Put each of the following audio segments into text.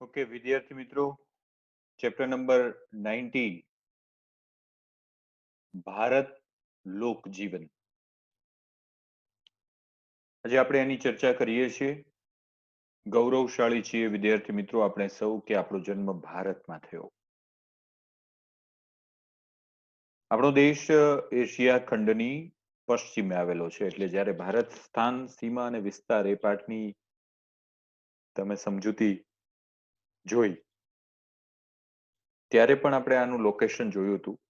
Okay, વિદ્યાર્થી મિત્રો, chapter number nineteen. Bharat લોક જીવન. આજે આપણે એની ચર્ચા કરીએ છીએ. ગૌરવશાળી છીએ વિદ્યાર્થી મિત્રો આપણે સૌ કે આપણો જન્મ ભારતમાં થયો. આપણો દેશ એશિયા ખંડની પશ્ચિમે આવેલો છે, એટલે જ્યારે ભારત સ્થાન, સીમા અને વિસ્તાર એ પાઠની તમે સમજૂતી જોઈ. ત્યારે પણ આપણે આનું લોકેશન જોયું હતું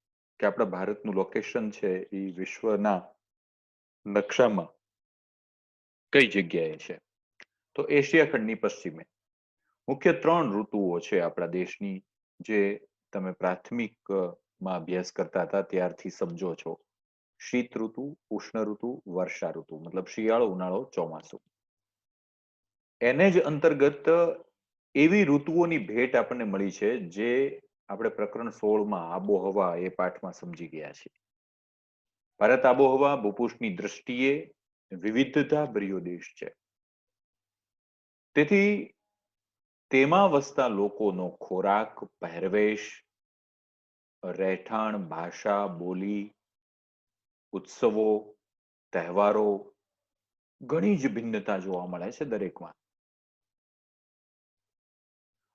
કે આપણા ભારતનું લોકેશન છે એ વિશ્વના નકશામાં કઈ જગ્યાએ છે. તો એશિયા ખંડની પશ્ચિમે. મુખ્ય ત્રણ ઋતુઓ છે આપણા દેશની જે તમે પ્રાથમિકમાં અભ્યાસ કરતા હતા ત્યારથી સમજો છો. શીત ઋતુ, ઉષ્ણ ઋતુ, વર્ષા ઋતુ, મતલબ શિયાળો, ઉનાળો, ચોમાસું. એને જ અંતર્ગત એવી ઋતુઓની ભેટ આપણને મળી છે જે આપણે પ્રકરણ સોળમાં આબોહવા એ પાઠમાં સમજી ગયા છે ભારત આબોહવા ભૂપુષ્ઠની દ્રષ્ટિએ વિવિધતા ભર્યો દેશ છે. તેથી તેમાં વસતા લોકોનો ખોરાક, પહેરવેશ, રહેઠાણ, ભાષા, બોલી, ઉત્સવો, તહેવારો, ઘણી જ ભિન્નતા જોવા મળે છે દરેકમાં.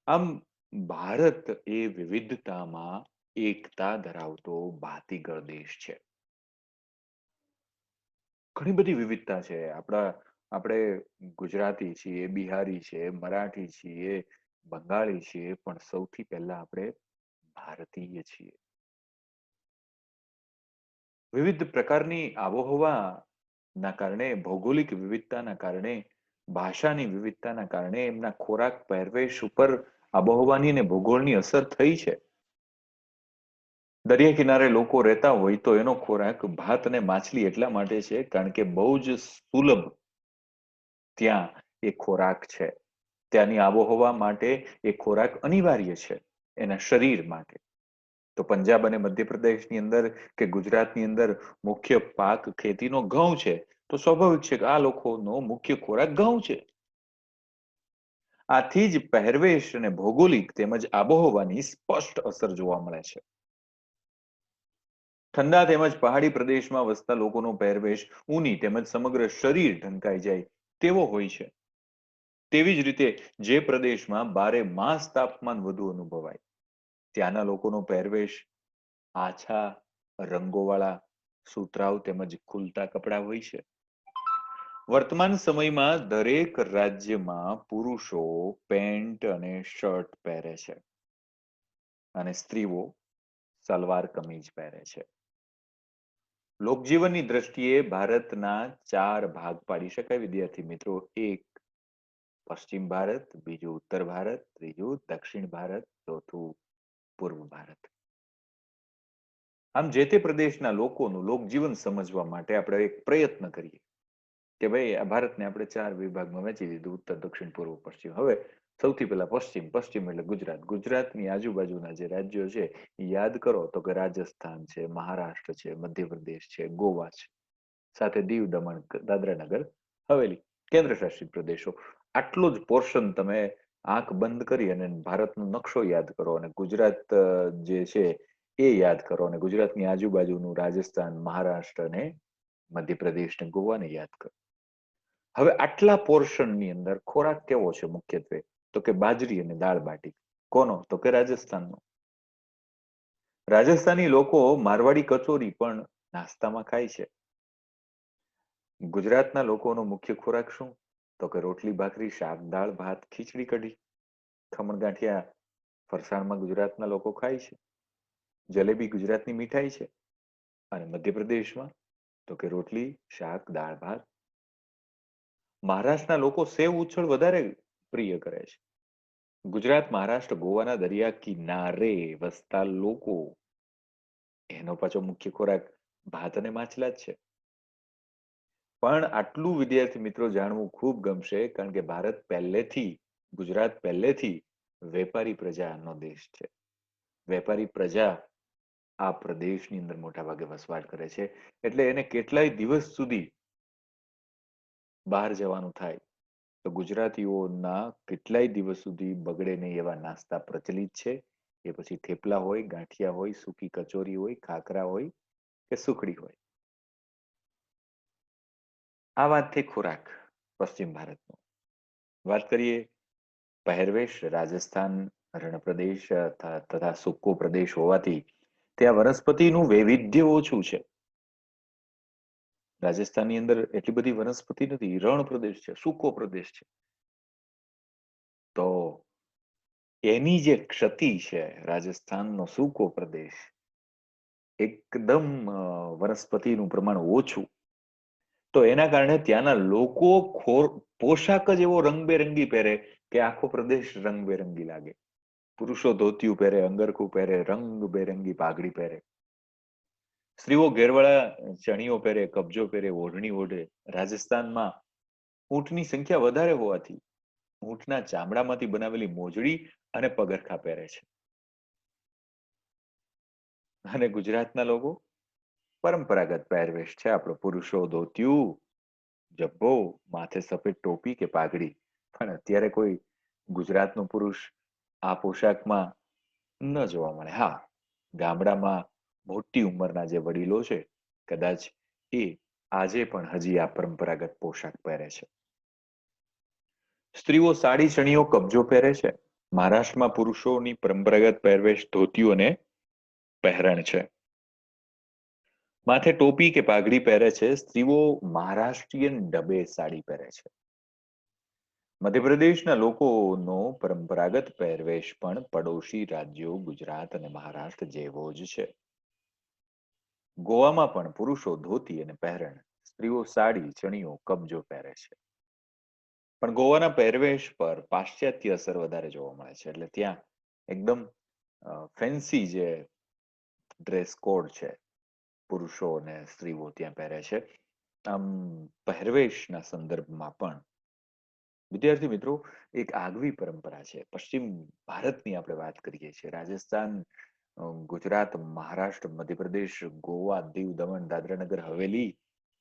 આમ ભારત એ વિવિધતામાં એકતા ધરાવતો ભાતીગળ દેશ છે. ઘણી બધી વિવિધતા છે. આપણા, આપણે ગુજરાતી છીએ, બિહારી છે મરાઠી છીએ, બંગાળી છીએ, પણ સૌથી પહેલા આપણે ભારતીય છીએ. વિવિધ પ્રકારની આબોહવા ના કારણે, ભૌગોલિક વિવિધતાના કારણે, ભાષાની વિવિધતાના કારણે એમના ખોરાક, પહેરવેશ ઉપર આબોહવાની અને ભૂગોળની અસર થઈ છે. દરિયા કિનારે લોકો રહેતા હોય તો એનો ખોરાક, ભાત અને માછલી એટલા માટે છે કારણ કે બહુ જ સુલભ ત્યાં એ ખોરાક છે. ત્યાંની આબોહવા માટે એ ખોરાક અનિવાર્ય છે, એના શરીર માટે. તો પંજાબ અને મધ્યપ્રદેશની અંદર કે ગુજરાતની અંદર મુખ્ય પાક ખેતીનો ઘઉં છે, તો સ્વાભાવિક છે કે આ લોકોનો મુખ્ય ખોરાક ઘઉં છે. આથી જ પહેરવેશ અને ભૌગોલિક તેમજ આબોહવાની સ્પષ્ટ અસર જોવા મળે છે. ઠંડા તેમજ પહાડી પ્રદેશમાં વસતા લોકોનો પહેરવેશ ઊની તેમજ સમગ્ર શરીર ઢંકાઈ જાય તેવો હોય છે. તેવી જ રીતે જે પ્રદેશમાં બારે માસ તાપમાન વધુ અનુભવાય, ત્યાંના લોકોનો પહેરવેશ આછા, રંગોવાળા, સુતરાઉ તેમજ ખુલતા કપડાં હોય છે. વર્તમાન સમયમાં દરેક રાજ્યમાં પુરુષો પેન્ટ અને શર્ટ પહેરે છે. અને સ્ત્રીઓ સલવાર કમીજ પહેરે છે. લોકજીવનની દ્રષ્ટિએ ભારતના ચાર ભાગ પાડી શકાય. વિદ્યાર્થી મિત્રો, એક પશ્ચિમ ભારત, બીજું ઉત્તર ભારત, ત્રીજું દક્ષિણ ભારત, ચોથું પૂર્વ ભારત. આમ જે તે પ્રદેશના લોકોનું લોકજીવન સમજવા માટે આપણે એક પ્રયત્ન કરીએ. કે ભાઈ, આ ભારતને આપણે ચાર વિભાગમાં વહેંચી દીધું, ઉત્તર, દક્ષિણ, પૂર્વ, પશ્ચિમ. હવે સૌથી પહેલા પશ્ચિમ પશ્ચિમ એટલે ગુજરાત. ગુજરાતની આજુબાજુના જે રાજ્યો છે યાદ કરો તો કે રાજસ્થાન છે, મહારાષ્ટ્ર છે, મધ્યપ્રદેશ છે, ગોવા છે. સાથે દીવ દમણ દાદરાનગર, હવેલી કેન્દ્ર શાસિત પ્રદેશો. આટલો જ પોર્શન તમે આંખ બંધ કરી અને ભારતનો નકશો યાદ કરો અને ગુજરાત જે છે, એ યાદ કરો અને ગુજરાતની આજુબાજુનું રાજસ્થાન, મહારાષ્ટ્ર અને મધ્યપ્રદેશ ને ગોવાને યાદ કરો. હવે આટલા પોર્શનની અંદર ખોરાક કેવો છે મુખ્યત્વે? તો કે બાજરી અને દાળ બાટી. કોનો? તો કે રાજસ્થાનનો. રાજસ્થાની લોકો મારવાડી કચોરી પણ નાસ્તામાં ખાય છે. ગુજરાતના લોકોનો મુખ્ય ખોરાક શું? તો કે રોટલી, ભાખરી, શાક, દાળ, ભાત, ખીચડી, કઢી. ખમણ ગાંઠિયા ફરસાણમાં ગુજરાતના લોકો ખાય છે. જલેબી ગુજરાતની મીઠાઈ છે. અને મધ્યપ્રદેશમાં તો કે રોટલી, શાક, દાળ, ભાત મહારાષ્ટ્રના લોકો સેવ ઉછળ વધારે પ્રિય કરે છે. ગુજરાત, મહારાષ્ટ્ર, ગોવાના દરિયા કિનારે વસતા લોકો એનો પાછો મુખ્ય ખોરાક ભાત અને માછલા જ છે. પણ આટલું વિદ્યાર્થી મિત્રો જાણવું ખૂબ ગમશે કારણ કે ભારત પહેલેથી, ગુજરાત પહેલેથી વેપારી પ્રજાનો દેશ છે. વેપારી પ્રજા આ પ્રદેશની અંદર મોટા ભાગે વસવાટ કરે છે. એટલે એને કેટલાય દિવસ સુધી બહાર જવાનું થાય. તો ગુજરાતીઓના કેટલાય દિવસ સુધી બગડે નહીં એવા નાસ્તા પ્રચલિત છે. એ પછી થેપલા હોય, ગાંઠિયા હોય, સૂકી કચોરી હોય, ખાખરા હોય કે સુખડી હોય. આ વાત થઈ ખોરાક પશ્ચિમ ભારતનો. વાત કરીએ પહેરવેશ, રાજસ્થાન, રણપ્રદેશ તથા સૂકો પ્રદેશ હોવાથી, ત્યાં વનસ્પતિનું વૈવિધ્ય ઓછું છે. રાજસ્થાનની અંદર એટલી બધી વનસ્પતિ નથી, રણ પ્રદેશ છે, સૂકો પ્રદેશ છે. તો એની જે ક્ષતિ છે રાજસ્થાનનો સૂકો પ્રદેશ, એકદમ વનસ્પતિનું પ્રમાણ ઓછું. તો એના કારણે ત્યાંના લોકો પોશાક જ એવો રંગબેરંગી પહેરે કે આખો પ્રદેશ રંગબેરંગી લાગે. પુરુષો ધોતિયું પહેરે, અંગરખું પહેરે, રંગબેરંગી પાઘડી પહેરે. સ્ત્રીઓ ઘેરવાળા ચણીઓ પહેરે, કબજો પહેરે, ઓઢણી ઓઢે. રાજસ્થાનમાં ઊંટની સંખ્યા વધારે હોવાથી ઊંટના ચામડામાંથી બનાવેલી મોજડી અને પગરખા પહેરે છે. અને ગુજરાતના લોકો પરંપરાગત પહેરવેશ છે. આપણો પુરુષો ધોતિયું, જબ્બો, માથે સફેદ ટોપી કે પાઘડી. પણ અત્યારે કોઈ ગુજરાતનો પુરુષ આ પોશાકમાં ન જોવા મળે. હા, ગામડામાં મોટી ઉંમરના જે વડીલો છે, કદાચ એ આજે પણ હજી આ પરંપરાગત પોશાક પહેરે છે. સ્ત્રીઓ સાડી ચણીઓ કબજો પહેરે છે. મહારાષ્ટ્રમાં પુરુષોની પરંપરાગત પહેરવેશ અને પહેરણ છે. માથે ટોપી કે પાઘડી પહેરે છે. સ્ત્રીઓ મહારાષ્ટ્રીયન ડબે સાડી પહેરે છે. મધ્યપ્રદેશના લોકોનો પરંપરાગત પહેરવેશ પણ પડોશી રાજ્યો, ગુજરાત અને મહારાષ્ટ્ર જેવો જ છે. ગોવામાં પણ પુરુષો ધોતી અને પહેરણ, સ્ત્રીઓ સાડી, ચણીઓ, કબજો પહેરે છે. પણ ગોવાના પહેરવેશ પર પાશ્ચાત્ય અસર વધારે જોવા મળે છે. એટલે ત્યાં એકદમ ફેન્સી જે ડ્રેસ કોડ છે, પુરુષો અને સ્ત્રીઓ ત્યાં પહેરે છે. આમ, પહેરવેશના સંદર્ભમાં પણ વિદ્યાર્થી મિત્રો, એક આગવી પરંપરા છે. પશ્ચિમ ભારતની આપણે વાત કરીએ છીએ. રાજસ્થાન ગુજરાત, મહારાષ્ટ્ર, મધ્યપ્રદેશ, ગોવા, દીવ, દમણ, દાદરાનગર હવેલી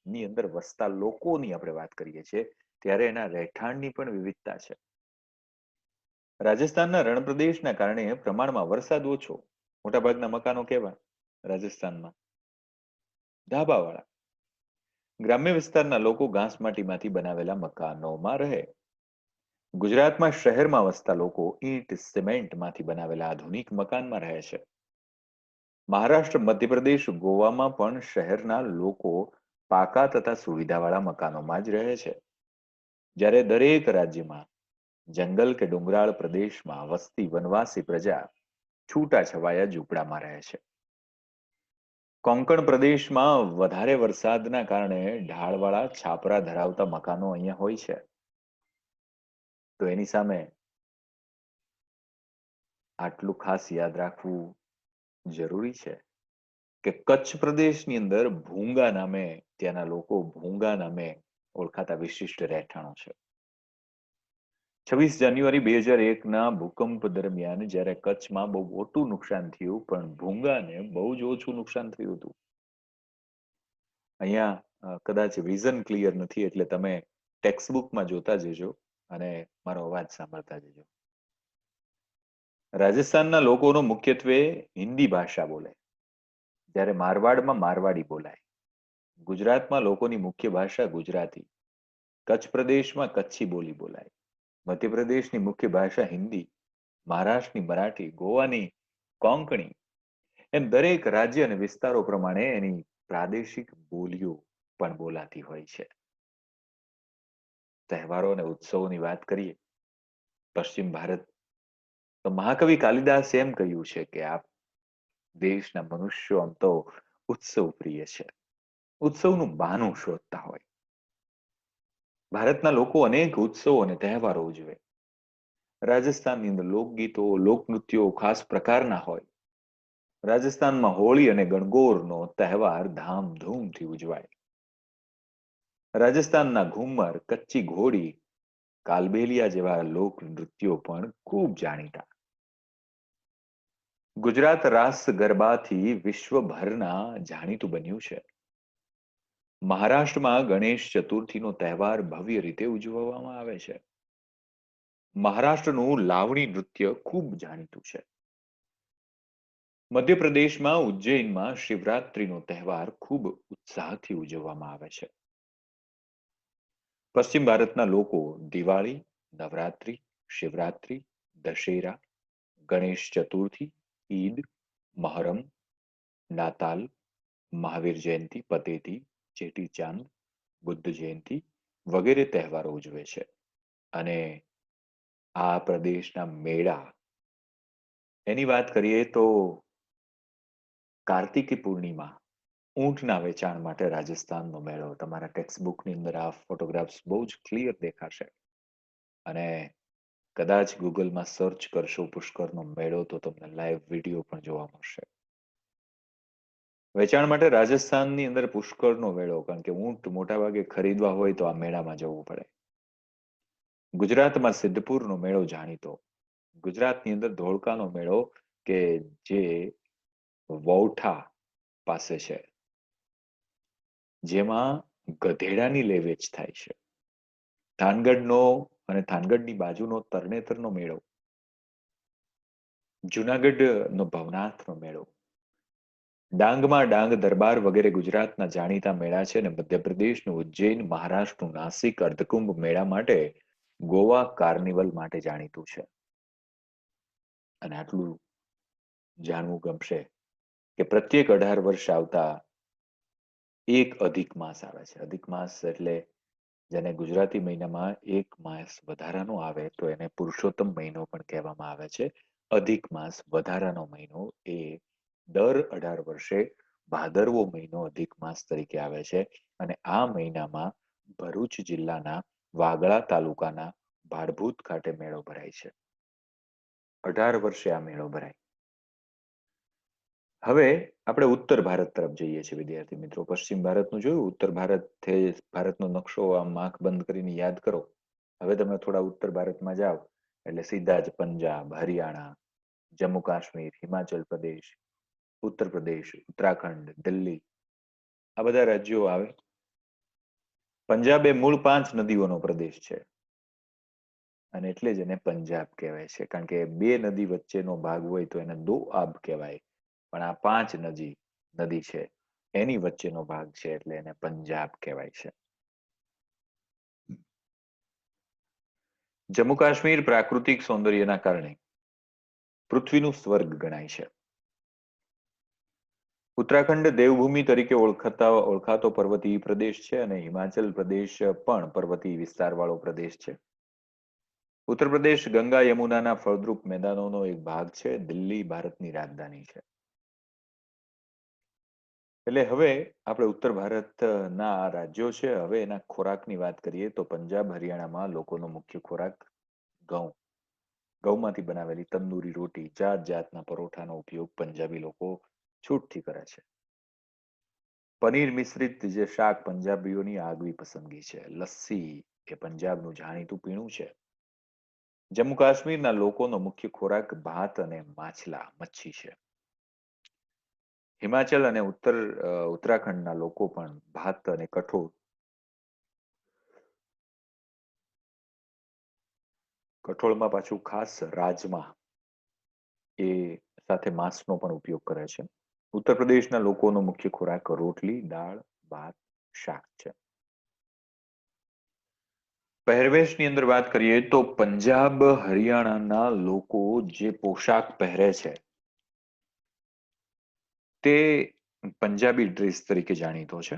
ની અંદર વસતા લોકોની આપણે વાત કરીએ છીએ, ત્યારે એના રહેઠાણની પણ વિવિધતા છે. રાજસ્થાનના રણપ્રદેશના કારણે પ્રમાણમાં વરસાદ ઓછો, મોટાભાગના મકાનો કેવા? રાજસ્થાનમાં. ધાબાવાળા. ગ્રામ્ય વિસ્તારના લોકો ઘાસ માટીમાંથી બનાવેલા મકાનોમાં રહે. ગુજરાતમાં શહેરમાં વસતા લોકો ઈંટ, સિમેન્ટમાંથી બનાવેલા આધુનિક મકાનમાં રહે છે. મહારાષ્ટ્ર, મધ્યપ્રદેશ, ગોવામાં પણ શહેરના લોકો પાકા તથા સુવિધાવાળા મકાનોમાં જ રહે છે. જ્યારે દરેક રાજ્યમાં, જંગલ કે ડુંગરાળ પ્રદેશમાં વસતી વનવાસી પ્રજા છૂટા છવાયા ઝૂંપડામાં રહે છે. કોંકણ પ્રદેશમાં વધારે વરસાદના કારણે ઢાળવાળા છાપરા ધરાવતા મકાનો અહીંયા હોય છે. તો એની સામે આટલું ખાસ યાદ રાખવું જરૂરી છે કે કચ્છ પ્રદેશની અંદર ભૂંગા નામે ત્યાંના લોકો ભૂંગા નામે ઓળખાતા વિશિષ્ટ રહેઠાણો છે. છવ્વીસ જાન્યુઆરી બે હજાર એકના ભૂકંપ દરમિયાન જ્યારે કચ્છમાં બહુ મોટું નુકસાન થયું પણ ભૂંગાને બહુ જ ઓછું નુકસાન થયું હતું. અહીંયા કદાચ વિઝન ક્લિયર નથી એટલે તમે ટેક્સ્ટબુકમાં જોતા જજો અને મારો અવાજ સાંભળતા જજો. રાજસ્થાનના લોકોનો મુખ્યત્વે હિન્દી ભાષા બોલે જ્યારે મારવાડમાં મારવાડી બોલાય. ગુજરાતમાં લોકોની મુખ્ય ભાષા ગુજરાતી. કચ્છ પ્રદેશમાં કચ્છી બોલી બોલાય. મધ્યપ્રદેશની મુખ્ય ભાષા હિન્દી. મહારાષ્ટ્રની મરાઠી, ગોવાની કોંકણી. એમ દરેક રાજ્ય અને વિસ્તારો પ્રમાણે એની પ્રાદેશિક બોલીઓ પણ બોલાતી હોય છે. તહેવારો અને ઉત્સવોની વાત કરીએ. પશ્ચિમ ભારત તો મહાકવિ કાલિદાસ એમ કહ્યું છે કે આ દેશના મનુષ્યો આમ તો ઉત્સવ પ્રિય છે. ઉત્સવનું બહાનું શોધતા હોય. ભારતના લોકો અનેક ઉત્સવો અને તહેવારો ઉજવે. રાજસ્થાનની અંદર લોકગીતો, લોકનૃત્યો ખાસ પ્રકારના હોય. રાજસ્થાનમાં હોળી અને ગણગોરનો તહેવાર ધામધૂમથી ઉજવાય. રાજસ્થાનના ઘુમ્મર કચ્ચી ઘોડી, કાલબેલિયા જેવા લોક નૃત્યો પણ ખૂબ જાણીતા. ગુજરાત રાસ ગરબાથી વિશ્વભરના જાણીતું બન્યું છે. મહારાષ્ટ્રમાં ગણેશ ચતુર્થીનો તહેવાર ભવ્ય રીતે ઉજવવામાં આવે છે. મહારાષ્ટ્રનું લાવણી નૃત્ય ખૂબ જાણીતું છે. મધ્યપ્રદેશમાં ઉજ્જૈનમાં શિવરાત્રીનો તહેવાર ખૂબ ઉત્સાહથી ઉજવવામાં આવે છે. પશ્ચિમ ભારતના લોકો દિવાળી, નવરાત્રી, શિવરાત્રી, દશેરા, ગણેશ ચતુર્થી ઈદ, મહરમ, નાતાલ, મહાવીર જયંતી પતેતી ચેટીચાંદ બુદ્ધ જયંતિ વગેરે તહેવારો ઉજવે છે. અને આ પ્રદેશના મેળા, એની વાત કરીએ તો કાર્તિકી પૂર્ણિમા, ઊંટના વેચાણ માટે રાજસ્થાનનો મેળો. તમારા ટેક્સ્ટ બુકની અંદર આ ફોટોગ્રાફ્સ બહુ જ ક્લિયર દેખાશે. અને કદાચ ગૂગલમાં સર્ચ કરશો પુષ્કરનો મેળો તો તમને લાઈવ વીડિયો પણ જોવા મળશે. વેચાણ માટે રાજસ્થાનની અંદર પુષ્કરનો મેળો, કારણ કે ઊંટ મોટા ભાગે ખરીદવા હોય તો આ મેળામાં જવું પડે. ગુજરાતમાં સિદ્ધપુરનો મેળો જાણીતો. ગુજરાતની અંદર ધોળકાનો મેળો કે જે વૌઠા પાસે છે. જેમાં ગધેડાની લેવેચ થાય છે. થાનગઢનો અને થાનગઢની બાજુનો તરણેતરનો મેળો. જુનાગઢનો ભવનાથનો મેળો. ડાંગમાં ડાંગ દરબાર વગેરે ગુજરાતના જાણીતા મેળા છે અને મધ્યપ્રદેશનું ઉજ્જૈન, મહારાષ્ટ્રનું નાસિક, અર્ધકુંભ મેળા માટે ગોવા કાર્નિવલ માટે જાણીતું છે. અને આટલું જાણવું ગમશે કે પ્રત્યેક અઢાર વર્ષ આવતા એક અધિક માસ આવે છે. અધિક માસ એટલે જેને ગુજરાતી મહિનામાં એક માસ વધારાનો આવે, તો એને પુરુષોત્તમ મહિનો પણ કહેવામાં આવે છે. અધિક માસ વધારાનો મહિનો એ દર અઢાર વર્ષે ભાદરવો મહિનો અધિક માસ તરીકે આવે છે. અને આ મહિનામાં ભરૂચ જિલ્લાના વાગડા તાલુકાના ભાડભૂત ખાતે મેળો ભરાય છે. અઢાર વર્ષે આ મેળો ભરાય. હવે આપણે ઉત્તર ભારત તરફ જઈએ છીએ, વિદ્યાર્થી મિત્રો. પશ્ચિમ ભારતનું જોયું? ઉત્તર ભારત ભારતનો નકશો આમ આંખ બંધ કરીને યાદ કરો. હવે તમે થોડા ઉત્તર ભારતમાં જાઓ. એટલે સીધા જ પંજાબ, હરિયાણા, જમ્મુ કાશ્મીર, હિમાચલ પ્રદેશ, ઉત્તર પ્રદેશ, ઉત્તરાખંડ, દિલ્હી. આ બધા રાજ્યો આવે. પંજાબ એ મૂળ પાંચ નદીઓનો પ્રદેશ છે. અને એટલે જ એને પંજાબ કહેવાય છે. કારણ કે બે નદી વચ્ચેનો ભાગ હોય તો એને દો આબ કહેવાય. પણ આ પાંચ નદી નદી છે, એની વચ્ચેનો ભાગ છે એટલે એને પંજાબ કહેવાય છે. જમ્મુ કાશ્મીર પ્રાકૃતિક સૌંદર્યના કારણે પૃથ્વીનું સ્વર્ગ ગણાય છે. ઉત્તરાખંડ દેવભૂમિ તરીકે ઓળખાતા, ઓળખાતો પર્વતીય પ્રદેશ છે અને હિમાચલ પ્રદેશ પણ પર્વતીય વિસ્તારવાળો પ્રદેશ છે. ઉત્તર પ્રદેશ ગંગા યમુનાના ફળદ્રુપ મેદાનોનો એક ભાગ છે, દિલ્હી ભારતની રાજધાની છે. એટલે હવે આપણે ઉત્તર ભારતના રાજ્યો છે, હવે એના ખોરાકની વાત કરીએ તો પંજાબ, હરિયાણામાં લોકોનો મુખ્ય ખોરાક ઘઉં. ઘઉંમાંથી બનાવેલી તંદૂરી રોટી જાત જાતના પરોઠાનો ઉપયોગ પંજાબી લોકો છૂટથી કરે છે. પનીર મિશ્રિત જે શાક પંજાબીઓની આગવી પસંદગી છે. લસ્સી એ પંજાબનું જાણીતું પીણું છે. જમ્મુ કાશ્મીરના લોકોનો મુખ્ય ખોરાક ભાત અને માછલા, મચ્છી છે. હિમાચલ અને ઉત્તર ઉત્તરાખંડના લોકો પણ ભાત અને કઠોળ કઠોળમાં પાછું ખાસ રાજમા એ સાથે માંસનો પણ ઉપયોગ કરે છે. ઉત્તર પ્રદેશના લોકોનો મુખ્ય ખોરાક રોટલી, દાળ, ભાત, શાક છે. પહેરવેશની અંદર વાત કરીએ તો પંજાબ, હરિયાણાના લોકો જે પોશાક પહેરે છે તે પંજાબી ડ્રેસ તરીકે જાણીતો છે.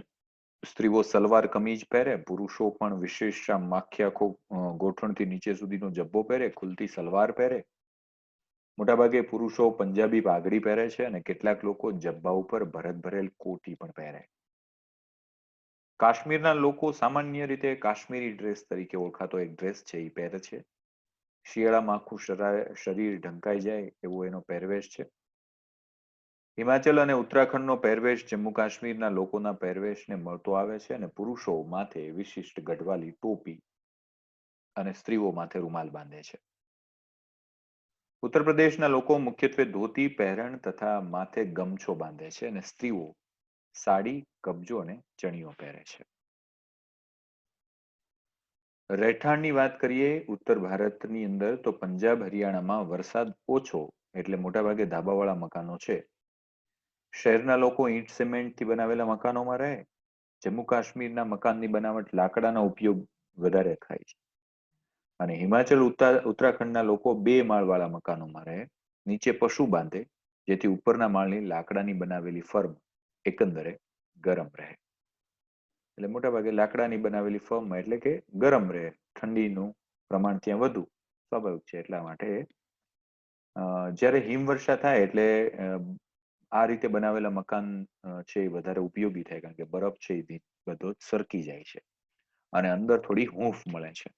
સ્ત્રીઓ સલવાર કમીજ પહેરે, પુરુષો પણ વિશેષ માખ્યાખો ગોઠણથી નીચે સુધીનો જબ્બો પહેરે ખુલતી સલવાર પહેરે. મોટાભાગે પુરુષો પંજાબી પાઘડી પહેરે છે અને કેટલાક લોકો જબ્બા ઉપર ભરત ભરેલ કોટી પણ પહેરે. કાશ્મીરના લોકો સામાન્ય રીતે કાશ્મીરી ડ્રેસ તરીકે ઓળખાતો એક ડ્રેસ છે એ પહેરે છે. શિયાળામાં આખું શરીર ઢંકાઈ જાય, એવો એનો પહેરવેશ છે. હિમાચલ અને ઉત્તરાખંડનો પહેરવેશ જમ્મુ કાશ્મીરના લોકોના પહેરવેશને મળતો આવે છે અને પુરુષો માથે વિશિષ્ટ ગઢવાલી ટોપી અને સ્ત્રીઓ માથે રૂમાલ બાંધે છે. ઉત્તર લોકો મુખ્યત્વે ધોતી, પહેરણ તથા માથે ગમછો બાંધે છે અને સ્ત્રીઓ સાડી, કબજો અને ચણિયો પહેરે છે. રહેઠાણની વાત કરીએ ઉત્તર ભારતની અંદર તો પંજાબ, હરિયાણામાં વરસાદ ઓછો એટલે મોટાભાગે ધાબાવાળા મકાનો છે. શહેરના લોકો ઈંટ સિમેન્ટથી બનાવેલા મકાનોમાં રહે. જમ્મુ કાશ્મીરના મકાનની બનાવટ લાકડાનો ઉપયોગ વધારે થાય છે. અને હિમાચલ ઉત્તરાખંડના લોકો બે માળવાળા મકાનોમાં રહે. નીચે પશુ બાંધે, જેથી ઉપરના માળની લાકડાની બનાવેલી ફર્મ એકંદરે ગરમ રહે. એટલે મોટા ભાગે લાકડાની બનાવેલી ફર્મ એટલે કે ગરમ રહે. ઠંડીનું પ્રમાણ ત્યાં વધુ સ્વાભાવિક છે એટલા માટે જ્યારે હિમવર્ષા થાય એટલે આ રીતે બનાવેલા મકાન છે એ વધારે ઉપયોગી થાય કારણ કે બરફ છે એ બધો સરકી જાય છે અને અંદર થોડી હૂંફ મળે છે.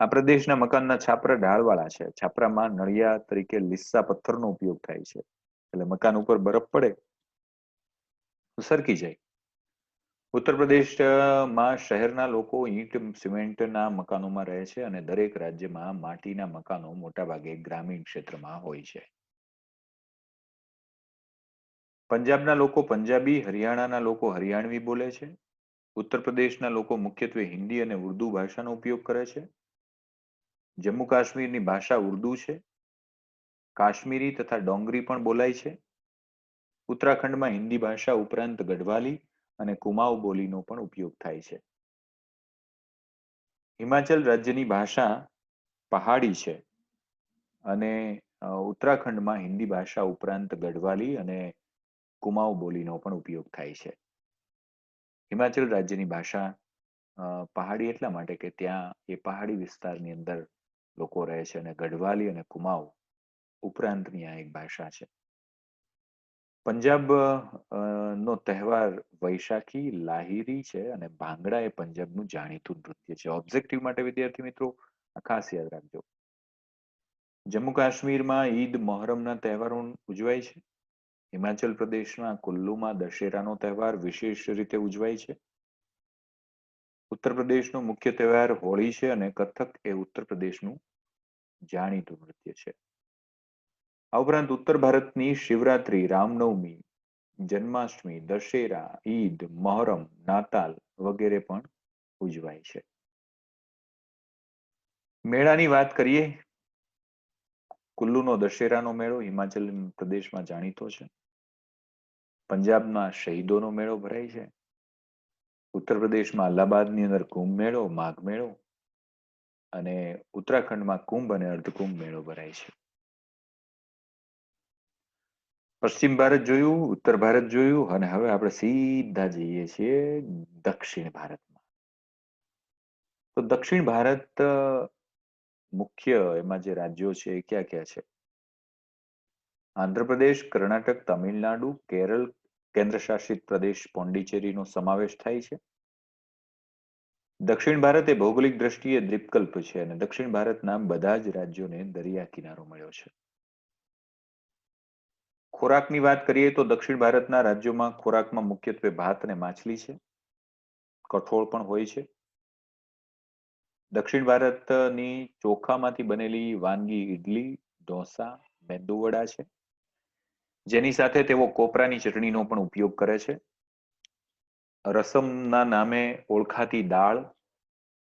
આ પ્રદેશના મકાનના છાપરા ઢાળવાળા છે. છાપરામાં નળિયા તરીકે લીસ્સા પથ્થરનો ઉપયોગ થાય છે. એટલે મકાન ઉપર બરફ પડે સરકી જાય. ઉત્તર પ્રદેશમાં શહેરના લોકો ઈંટ, સિમેન્ટના મકાનોમાં રહે છે અને દરેક રાજ્યમાં માટીના મકાનો મોટાભાગે ગ્રામીણ ક્ષેત્રમાં હોય છે. પંજાબના લોકો પંજાબી, હરિયાણાના લોકો હરિયાણવી બોલે છે. ઉત્તર પ્રદેશના લોકો મુખ્યત્વે હિન્દી અને ઉર્દુ ભાષાનો ઉપયોગ કરે છે. જમ્મુ કાશ્મીરની ભાષા ઉર્દુ છે. કાશ્મીરી તથા ડોંગરી પણ બોલાય છે. ઉત્તરાખંડમાં હિન્દી ભાષા ઉપરાંત ગઢવાલી અને કુમાઉ બોલીનો પણ ઉપયોગ થાય છે. હિમાચલ રાજ્યની ભાષા પહાડી છે અને ઉત્તરાખંડમાં હિન્દી ભાષા ઉપરાંત ગઢવાલી અને કુમાઉ બોલીનો પણ ઉપયોગ થાય છે. હિમાચલ રાજ્યની ભાષા પહાડી એટલા માટે કે ત્યાં એ પહાડી વિસ્તારની અંદર લોકો રહે છે અને ગઢવાલી અને કુમાઉ ઉપરાંતની આ એક ભાષા છે. પંજાબ નો તહેવાર વૈશાખી, લાહિરી છે અને ભાંગડા એ પંજાબનું જાણીતું નૃત્ય છે. ઓબ્જેક્ટિવ માટે, વિદ્યાર્થી મિત્રો ખાસ યાદ રાખજો. જમ્મુ કાશ્મીરમાં ઈદ, મોહરમના તહેવારો ઉજવાય છે. હિમાચલ પ્રદેશના કુલ્લુમાં દશેરાનો તહેવાર વિશેષ રીતે ઉજવાય છે. ઉત્તર પ્રદેશનો મુખ્ય તહેવાર હોળી છે અને કથક એ ઉત્તર પ્રદેશનું જાણીતું નૃત્ય છે. આ ઉપરાંત ઉત્તર ભારતની શિવરાત્રી, રામનવમી, જન્માષ્ટમી, દશેરા, ઈદ, મહોરમ, નાતાલ વગેરે પણ ઉજવાય છે. મેળાની વાત કરીએ. કુલ્લુનો દશેરાનો મેળો હિમાચલ પ્રદેશમાં જાણીતો છે. પંજાબમાં શહીદોનો મેળો ભરાય છે. ઉત્તર પ્રદેશમાં અલ્હાબાદની અંદર કુંભ મેળો, માઘ મેળો અને ઉત્તરાખંડમાં કુંભ અને અર્ધકુંભ મેળો ભરાય છે. પશ્ચિમ ભારત જોયું, ઉત્તર ભારત જોયું અને હવે આપણે સીધા જઈએ છીએ દક્ષિણ ભારતમાં. તો દક્ષિણ ભારત મુખ્ય એમાં જે રાજ્યો છે એ ક્યાં ક્યાં છે? આંધ્રપ્રદેશ, કર્ણાટક, તમિલનાડુ, કેરળ કેન્દ્ર શાસિત પ્રદેશ પોંડિચેરીનો સમાવેશ થાય છે. દક્ષિણ ભારત એ ભૌગોલિક દ્રષ્ટિએ દ્વીપકલ્પ છે અને દક્ષિણ ભારતના બધા જ રાજ્યોને દરિયા કિનારો મળ્યો છે. ખોરાકની વાત કરીએ તો દક્ષિણ ભારતના રાજ્યોમાં ખોરાકમાં મુખ્યત્વે ભાત અને માછલી છે. કઠોળ પણ હોય છે. દક્ષિણ ભારતની ચોખામાંથી બનેલી વાનગી ઇડલી ઢોસા, મેંદુવડા છે. જેની સાથે તેઓ કોપરાની ચટણીનો પણ ઉપયોગ કરે છે. રસમના નામે ઓળખાતી દાળ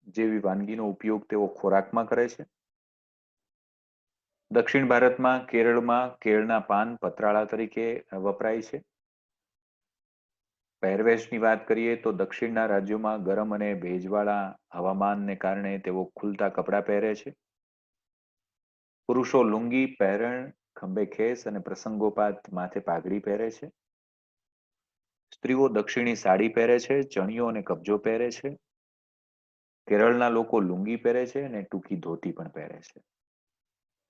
જેવી વાનગીનો ઉપયોગ તેઓ ખોરાકમાં કરે છે. દક્ષિણ ભારતમાં કેરળમાં કેળના પાન પતરાળા તરીકે વપરાય છે. પહેરવેશની વાત કરીએ તો દક્ષિણના રાજ્યોમાં ગરમ અને ભેજવાળા હવામાનને કારણે તેઓ ખુલતા કપડાં પહેરે છે. પુરુષો લુંગી, પહેરણ ખંભે ખેસ અને પ્રસંગોપાત માથે પાઘડી પહેરે છે. સ્ત્રીઓ દક્ષિણી સાડી પહેરે છે, ચણિયો અને કબજો પહેરે છે. કેરળના લોકો લુંગી પહેરે છે અને ટૂંકી ધોતી પણ પહેરે છે.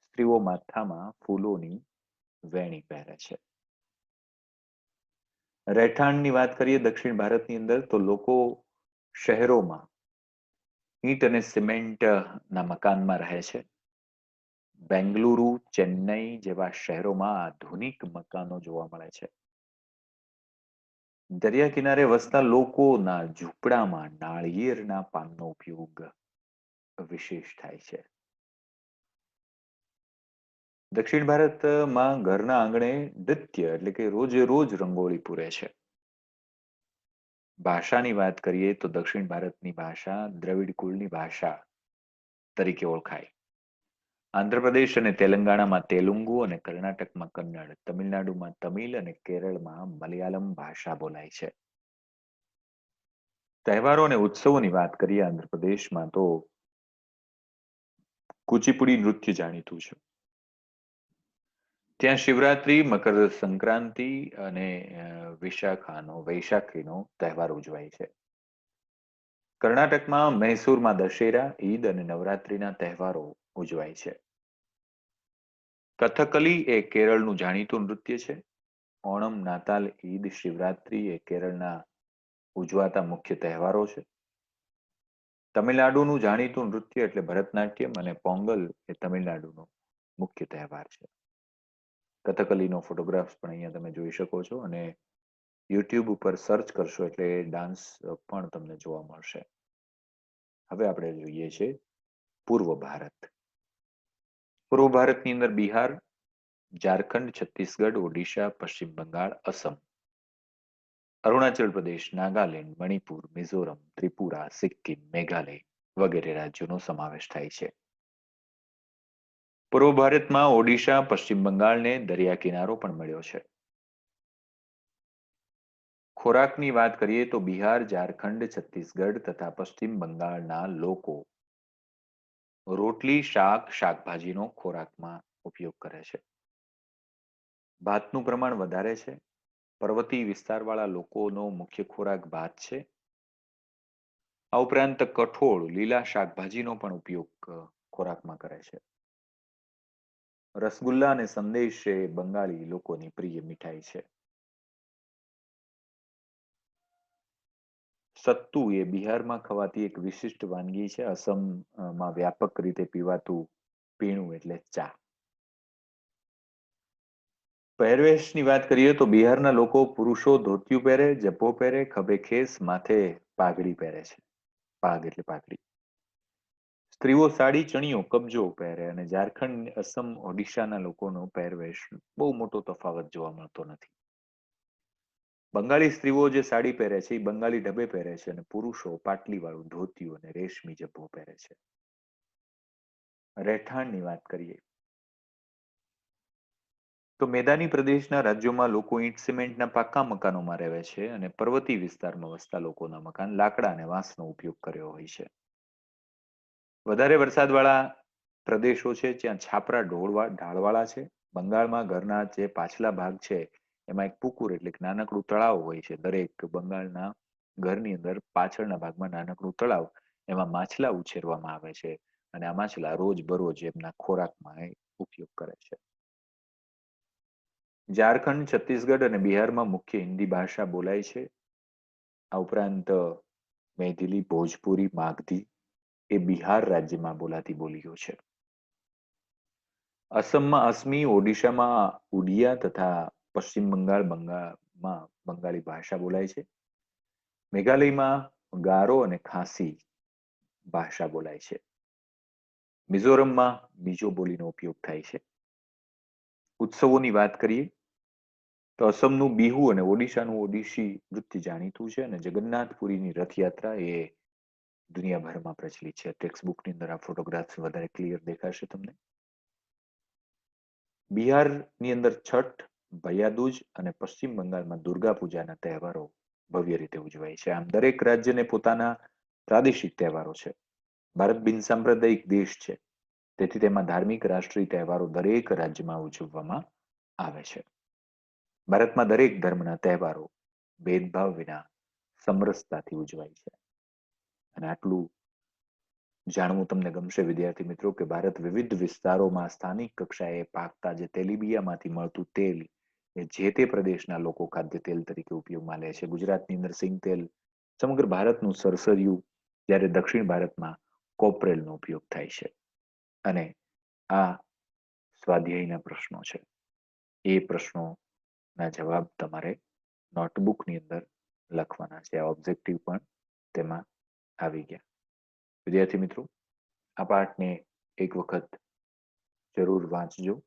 સ્ત્રીઓ માથામાં ફૂલોની વેણી પહેરે છે. રહેઠાણની વાત કરીએ દક્ષિણ ભારતની અંદર, તો લોકો શહેરોમાં ઈંટ અને સિમેન્ટ ના મકાનમાં રહે છે. બેંગલુરુ, ચેન્નઈ જેવા શહેરોમાં આધુનિક મકાનો જોવા મળે છે. દરિયા કિનારે વસતા લોકોના ઝૂંપડામાં નાળિયેરના પાનનો ઉપયોગ વિશેષ થાય છે. દક્ષિણ ભારતમાં ઘરના આંગણે નૃત્ય એટલે કે રોજે રોજ રંગોળી પૂરે છે. ભાષાની વાત કરીએ તો દક્ષિણ ભારતની ભાષા દ્રવિડ કુળની ભાષા તરીકે ઓળખાય. આંધ્રપ્રદેશ અને તેલંગાણામાં તેલુગુ અને કર્ણાટકમાં કન્નડ, તમિલનાડુમાં તમિલ અને કેરળમાં મલયાલમ ભાષા બોલાય છે. તહેવારો અને ઉત્સવોની વાત કરીએ આંધ્રપ્રદેશમાં તો કુચીપુડી નૃત્ય જાણીતું છે. ત્યાં શિવરાત્રી, મકર સંક્રાંતિ અને વિશાખાનો, વૈશાખીનો તહેવાર ઉજવાય છે. કર્ણાટકમાં મૈસૂરમાં દશેરા, ઈદ અને નવરાત્રીના તહેવારો ઉજવાય છે. કથકલી એ કેરળનું જાણીતું નૃત્ય છે. ઓણમ, નાતાલ, ઈદ, શિવરાત્રી એ કેરળના ઉજવાતા મુખ્ય તહેવારો છે. તમિલનાડુનું જાણીતું નૃત્ય એટલે ભરતનાટ્યમ અને પોંગલ એ તમિલનાડુનો મુખ્ય તહેવાર છે. કથકલીનો ફોટોગ્રાફ્સ પણ અહીંયા તમે જોઈ શકો છો અને યુટ્યુબ ઉપર સર્ચ કરશો એટલે ડાન્સ પણ તમને જોવા મળશે. હવે આપણે જોઈએ છે પૂર્વ ભારત. પૂર્વ ભારતની અંદર બિહાર, ઝારખંડ, છત્તીસગઢ, ઓડિશા, પશ્ચિમ બંગાળ, અસમ. અરુણાચલ પ્રદેશ, નાગાલેન્ડ, મણિપુર, મિઝોરમ, ત્રિપુરા, સિક્કિમ, મેઘાલય વગેરે રાજ્યોનો સમાવેશ થાય છે. પૂર્વ ભારતમાં ઓડિશા, પશ્ચિમ બંગાળને દરિયા કિનારો પણ મળ્યો છે. ખોરાકની વાત કરીએ તો બિહાર, ઝારખંડ, છત્તીસગઢ તથા પશ્ચિમ બંગાળના લોકો રોટલી, શાક, શાકભાજીનો ખોરાકમાં ઉપયોગ કરે છે. ભાતનું પ્રમાણ વધારે છે. પર્વતીય વિસ્તારવાળા લોકોનો મુખ્ય ખોરાક ભાત છે. આ ઉપરાંત કઠોળ, લીલા શાકભાજીનો પણ ઉપયોગ ખોરાકમાં કરે છે. રસગુલ્લા અને સંદેશ એ બંગાળી લોકોની પ્રિય મીઠાઈ છે. સત્તુ એ બિહારમાં ખવાતી એક વિશિષ્ટ વાનગી છે અસમમાં વ્યાપક રીતે પીવાતું પીણું એટલે ચા. પહેરવેશની વાત કરીએ તો બિહારના લોકો પુરુષો ધોતિયું પહેરે જબ્બો પહેરે, ખભે ખેસ, માથે પાઘડી પહેરે છે. પાઘ એટલે પાઘડી. સ્ત્રીઓ સાડી ચણીઓ કબજો પહેરે અને ઝારખંડ, અસમ, ઓડિશાના લોકોનો પહેરવેશ બહુ મોટો તફાવત જોવા મળતો નથી. બંગાળી સ્ત્રીઓ જે સાડી પહેરે છે, એ બંગાળી ઢબે પહેરે છે અને પુરુષો પાટલી વાળું ધોતિયું અને રેશમી જબ્બો પહેરે છે. રહેઠાણની વાત કરીએ. તો મેદાની પ્રદેશના રાજ્યોમાં લોકો ઈંટ, સિમેન્ટના પાકા મકાનોમાં રહે છે અને પર્વતીય વિસ્તારમાં વસતા લોકોના મકાન લાકડા અને વાંસનો ઉપયોગ કર્યો હોય છે. વધારે વરસાદવાળા પ્રદેશો છે, જ્યાં છાપરા, ઢોળવા, ઢાળવાળા છે. બંગાળમાં ઘરના જે પાછલા ભાગ છે એમાં એક પુકુર એટલે કે નાનકડું તળાવ હોય છે. દરેક બંગાળના ઘરની અંદર પાછળના ભાગમાં નાનકડું તળાવ એમાં માછલા ઉછેરવામાં આવે છે અને આ માછલા રોજ બરોજ એમના ખોરાકમાં ઉપયોગ કરે છે. ઝારખંડ, છત્તીસગઢ અને બિહારમાં મુખ્ય હિન્દી ભાષા બોલાય છે. આ ઉપરાંત મેથિલી, ભોજપુરી, માગધી એ બિહાર રાજ્યમાં બોલાતી બોલીઓ છે. અસમમાં અસમી, ઓડિશામાં ઉડિયા તથા પશ્ચિમ બંગાળ, બંગાળમાં બંગાળી ભાષા બોલાય છે. મેઘાલયમાં ગારો અને ખાસી ભાષા બોલાય છે. મિઝોરમમાં બીજો બોલીનો ઉપયોગ થાય છે. ઉત્સવોની વાત કરીએ, તો અસમનું બિહુ અને ઓડિશાનું ઓડિશી નૃત્ય જાણીતું છે અને જગન્નાથપુરીની રથયાત્રા એ દુનિયાભરમાં પ્રચલિત છે. ટેક્સ્ટ બુકની અંદર આ ફોટોગ્રાફ્સ વધારે ક્લિયર દેખાશે તમને. બિહારની અંદર છઠ ભૈયાદૂજ અને પશ્ચિમ બંગાળમાં દુર્ગા પૂજાના તહેવારો ભવ્ય રીતે ઉજવાય છે. આમ દરેક રાજ્યને પોતાના પ્રાદેશિક તહેવારો છે. ભારત બિન સાંપ્રદાયિક દેશ છે. તેથી તેમાં ધાર્મિક, રાષ્ટ્રીય તહેવારો દરેક રાજ્યમાં ઉજવવામાં આવે છે. ભારતમાં દરેક ધર્મના તહેવારો ભેદભાવ વિના સમરસતાથી ઉજવાય છે. અને આટલું જાણવું તમને ગમશે, વિદ્યાર્થી મિત્રો, કે ભારત વિવિધ વિસ્તારોમાં સ્થાનિક કક્ષાએ પાકતા જે તેલીબિયામાંથી મળતું તેલ જે તે પ્રદેશના લોકો ખાદ્ય તેલ તરીકે ઉપયોગમાં લે છે. ગુજરાતની અંદર સિંગ તેલ સમગ્ર ભારતનું સરસરિયું, જ્યારે દક્ષિણ ભારતમાં કોપરેલનો ઉપયોગ થાય છે. અને આ સ્વાધ્યાયના પ્રશ્નો છે. એ પ્રશ્નોના જવાબ તમારે નોટબુકની અંદર લખવાના છે. આ ઓબ્જેક્ટિવ પણ તેમાં આવી ગયા. વિદ્યાર્થી મિત્રો, આ પાઠને એક વખત જરૂર વાંચજો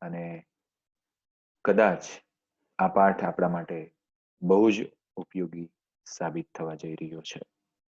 અને કદાચ આ પાઠ આપણા માટે બહુ જ ઉપયોગી સાબિત થવા જઈ રહ્યો છે.